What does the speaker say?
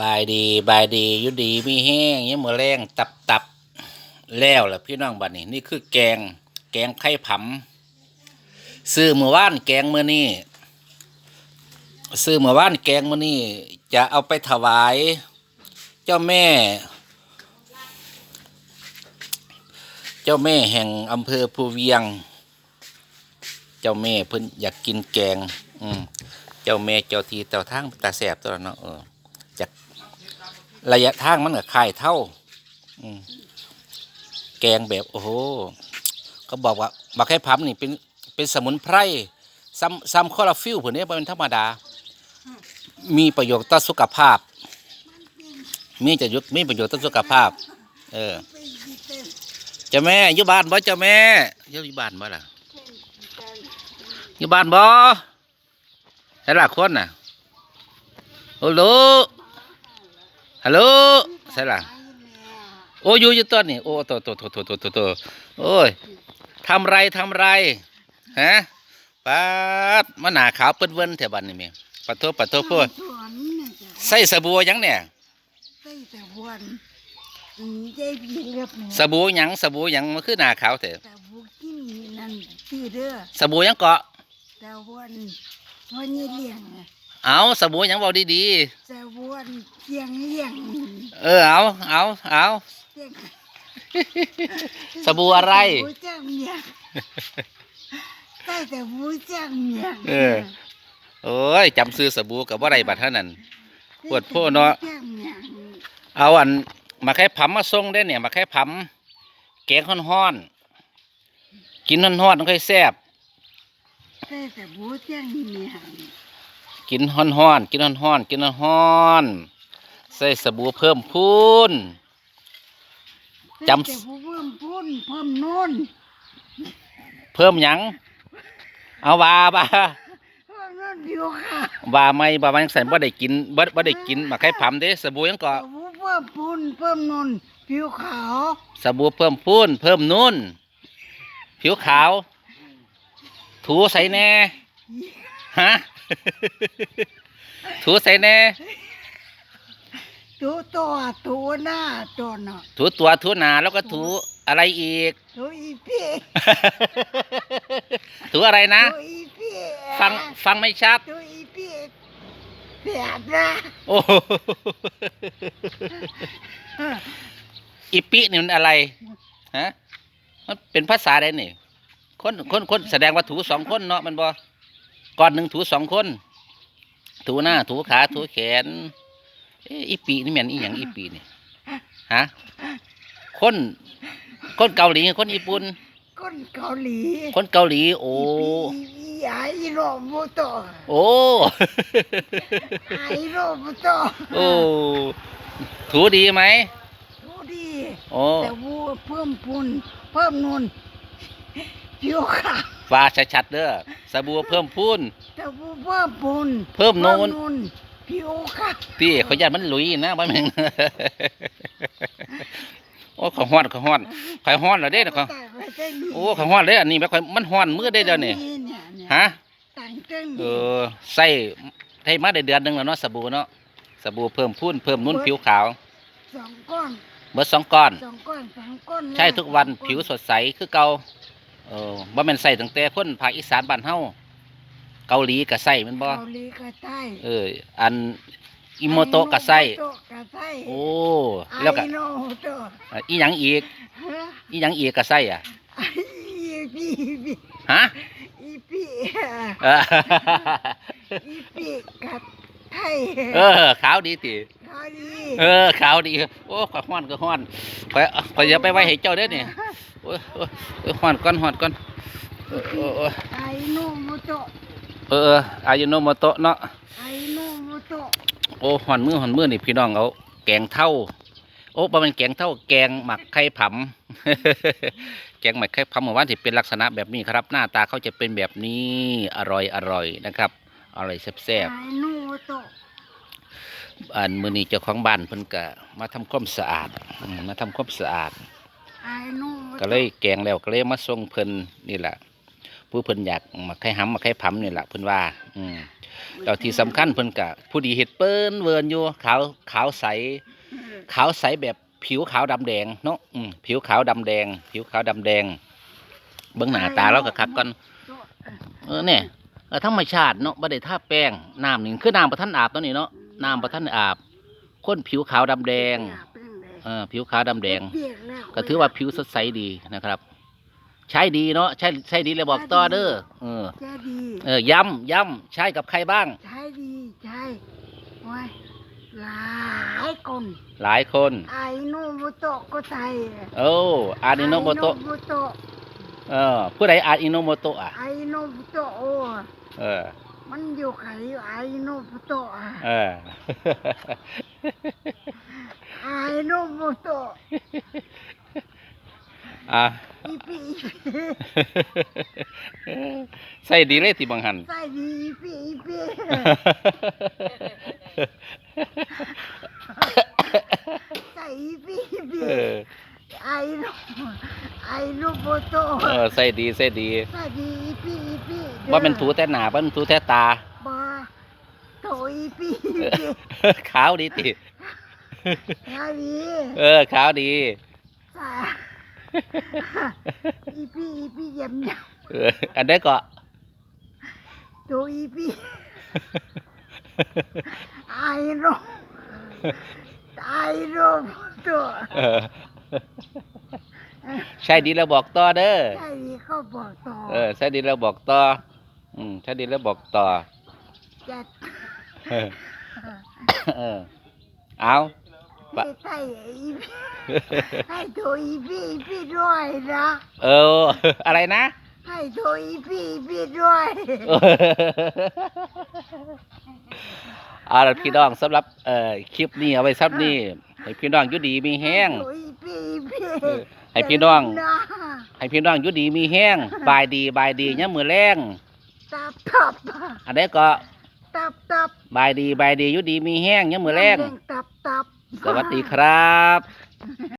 บายดีบายดีอยุดีมีแห้งยังมือแรงตับตับแล้วล่ะพี่น้องบัดนี้ นี่คือแกง แกงไข่ผำซื้อเมื่อวานแกงเมื่อนี้ซื้อเมื่อวานแกงเมื่อนี้จะเอาไปถวาย เจ้าแม่ เจ้าแม่แห่งอำเภอภูเวียง เจ้าแม่เพิ่นอยากกินแกง อืมเจ้าแม่เจ้าทีเจ้าทางตาแสบตัวเนาะเออ ระยะทางมันกับคายเท่าแกงแบบโอ้โหเขาบอกว่าบักไข่พับนี่เป็นเป็นสมุนไพรซ้ำซ้ำคอลลาฟิลผุนี้เป็นธรรมดา มีประโยชน์ต่อสุขภาพ มีจะยุมีประโยชน์ต่อสุขภาพ เออจ้าแม่อยู่บ้านบ่เจ้าแม่อยู่บ้านบ่ล่ะอยู่บ้านบ่แต่ละคนน่ะโอ้โห ฮัลโหลใช่ล่ะโอ้อยู่อยู่ตัวนี่โอ้ตัวตัวตัวตัวตัวตัวโอ้ยทำไรทำไรฮะปัดมาหนาขาวเปิ้นเวินแถวบ้านนี่มีปัดโทษปัดโทษพูดสวนน่ะจ้ะใส่สบู่ยังเนี่ยใส่แต่วันอืมใจพี่เรียบสบู่ยังสบู่ยังมันคือหนาขาวเถอะแต่บุกินนั่นที่เด้อสบู่ยังเกาะแต่วันวันนี้เลี้ยงอะ เอาสบู่หยังเบาดีแต่วันเลี้ยงเลี้ยงๆเออเอาเอาเอาเลี้ยงสบู่อะไรบูจ้างเมียใส่แต่บูจ้างเมียเออ โอ้ยจำซื้อสบู่กับว่าไรบัดเท่านั้น ปวดโพเนาะจ้างเมียเอาอันมาแค่ผัมมาส่งได้เนี่ยมาแค่ผัมแกงฮ้อนๆกินฮ้อนๆต้องค่อยแซ่บใส่แต่บูจ้างเมีย กินฮ้อนๆกินฮ้อนๆกินฮ้อนๆใส่สบู่เพิ่มพูนจำใส่แต่บูเพิ่มพูนเพิ่มนุ่นเพิ่มหยังเอาว่าบ่าเพิ่มนุ่นอยู่ค่ะว่าไม่ว่ามันใส่บ่ได้กินบ่บ่ได้กินมาแค่ผัมเด้สบู่หยังก็แต่บูเพิ่มพูนเพิ่มนุ่นผิวขาวสบู่เพิ่มพูนเพิ่มนุ่นผิวขาว ถูใส่แน่ฮะ ถูใส่แน่ตัวตัวตัวหน้าตัวเนาะถูตัวถูหนาแล้วก็ถูอะไรอีกตัวอีพี่ถูอะไรนะตัวอีพี่ฟังฟังไม่ชัดตัวอีพี่เปียดนะโอ้โหอีปินี่มันอะไรฮะมันเป็นภาษาใดนี่คนคนคนแสดงว่าถูสองคนเนาะมันบอ ก่อนหนึ่งถูสองคน ถูหน้า ถูขา ถูแขนเอะอีปีนี่แม่นอีหยังอีปีนี่ฮะคนคนเกาหลีคนญี่ปุ่นคนเกาหลี คนเกาหลี โอ้อีพี่ไอโรโมโตโอ้ไอโรโมโตโอ้ถูดีไหมดูดีโอ้แต่วัวเพิ่มพูนเพิ่มนุ่น ผิวขาวว่าชัดๆเด้อสบู่เพิ่มพูนแต่วัวเพิ่มพูนเพิ่มนูนนผิวขาวพี่เขาญาตมันหลุยนะบ่แม่งโอ้เขาฮ้อนเขาฮ้อนข่อยฮ้อนแล้วเด้เขาแต่ไม่ได้มีโอ้เขาฮ้อนเลยอันนี้แบบข่อยมันฮ้อนมือได้เดี๋ยวนี้เนี่ยเนี่ยฮะต่างจังเออใส่ให้มาได้เดือนหนึงแล้วเนาะสบู่เนาะสบู่เพิ่มพูนเพิ่มนุ่นผิวขาวสองก้อนเบิดสองก้อนสองก้อนสองก้อนใช่ทุกวันสองก้อผิวสดใสคือเก่า เออบ่แม่นใส่ตั้งแต่คนภาคอีสานบ้านเฮาเกาหลีก็ใส่แมันบ่เกาหลีก็ใต้เออ อันอิโมโตะก็ใส่อิโมโตะก็ใส่โอ้แล้วก็ไอโนโตะอะอีหยังอีกฮะอีหยังอีกก็ใส่อะไอพี่พี่ฮะอีพี่เอออีพี่กับไทยเออขาวดีติเกาหลีเออขาวดีโอ้ขอยฮ้อนก็ฮ้อนขอยขอยอย่าไปไว้ให้เจ้าเด้อนี่ โอ้ยโอ้ยโอ้ยฮ้อนก่อนฮ้อนก่อนเออเออเออไอโนโมโตะเออเอออายุโนโมโตะเนาะไอโนโมโตะโอ้ฮ้อนมือฮ้อนมือนี่พี่น้องเอาแกงเท่าโอ้บ่แม่นแกงเท่าแกงหมักไข่ผำแกงหมักไข่ผำเมื่อวานที่เป็นลักษณะแบบนี้ครับ หน้าตาเขาจะเป็นแบบนี้อร่อยอร่อยนะครับอร่อยแซ่บๆไอโนโมโตะอันมือนี้เจ้าของบ้านเพิ่นก็มาทำความสะอาดอืมมาทำความสะอาด ไอโนโมโตะก็เลยแกงแล้วก็เลยมาส่งเพิ่นนี่แหละผู้เพิ่นอยากมาไข่หำมาไข่ผำนี่แหละเพิ่นว่า อืมแล้วที่สำคัญเพิ่นกะผู้ดีเฮ็ดเปิ้นเวิร์นอยู่ขาวขาวใส ขาวใสแบบผิวขาวดำแดงเนาะอืมผิวขาวดำแดง ผิวขาวดำแดง เบิ่งหน้าตาเราก็คักก่อนเออเนี่ยเออธรรมชาติเนาะบ่ได้ทาแป้งน้ำนี่คือน้ำบ่ทันอาบตัวนี้เนาะน้ำบ่ทันอาบคนผิวขาวดำแดงเออผิวขาวดำแดง ก็ถือว่าผิวสดใสดีนะครับ ใช้ดีเนาะใช้ใช้ดีเลยบอกต่อเด้อเออใช่ดีเออย้ำย้ำใช้กับใครบ้าง ใช่ดีใช่โอ้ยหลายคน หลายคนไอ้โนบุโตะก็ใส่โอ้อาอิโนโมโตะไอ้บุโตะเออผู้ใดอาอิโนโมโตะอะไอ้โนบุโตะโอ้เออมันอยู่ไขไอ้โนบุโตะอะเออ ไอ้โนบุโตอะอีปีอีปีใส่ดีเลยที่บังหันใส่ดีอีปีอีปีใส่อีปีอีปีเออไอ้โนไอ้โนบุโตะเออใส่ดีใส่ดีใส่ดีอีปีอีปีว่ามันถูแต่หนาว่ามันถูแต่ตาบ้าโถอีปีอีเอปีขาวดีติ ใช่ดีเออขาวดีใส่อีปีอีปีเยี่ยมเยเอออันได้ก็ำโถอีปีไอ้โนไอ้โนตัวใช่ดีแล้วบอกต่อเด้อใช่ดีเขาบอกต่อเออใช่ดีแล้วบอกต่ออืมใช่ดีแล้วบอกต่อจะเออเออเอา ปะไม่ใช่อีปีให้โถอีปีอีปีด้วยนะเออ อะไรนะให้โถอีปีอีปีด้วยเอาละพี่น้องสำหรับเอ่อคลิปนี้เอาไว้ซับนี้ให้พี่น้องอยู่ดีมีแห้งโถอีปีอีปีเออให้พี่น้อง นะให้พี่น้องอยู่ดีมีแห้งบายดีบายดีเนี่ยามมือแรงตับตับอันนี้ก็ตับตับบายดีบายดีอยู่ดีมีแห้งเนี่ยามมือแรง ตับตับ สวัสดีครับ